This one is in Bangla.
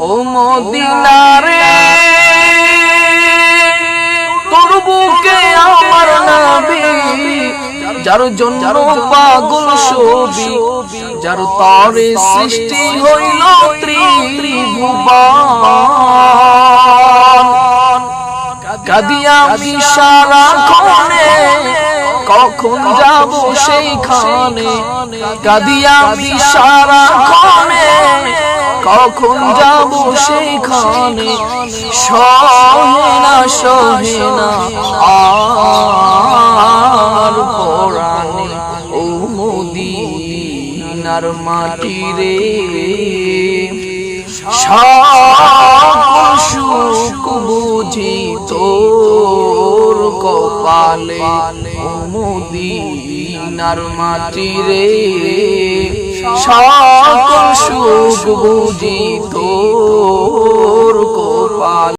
ও মদিনারে তোর বুকে আমার নবী যার জন্য পাগল যার তরে সৃষ্টি হইল ত্রিভুবন। কাদিয়া সারা খনে কখন যাব সেইখানে? কাদিয়া সারা খনে কখন যাব সেইখানে সহে না সহে না, আর পরাণে ও মদিনার মাটি রে সুখ বুঝি তোর কপালে মদিনার মাটি রে সকল সুখ বুঝি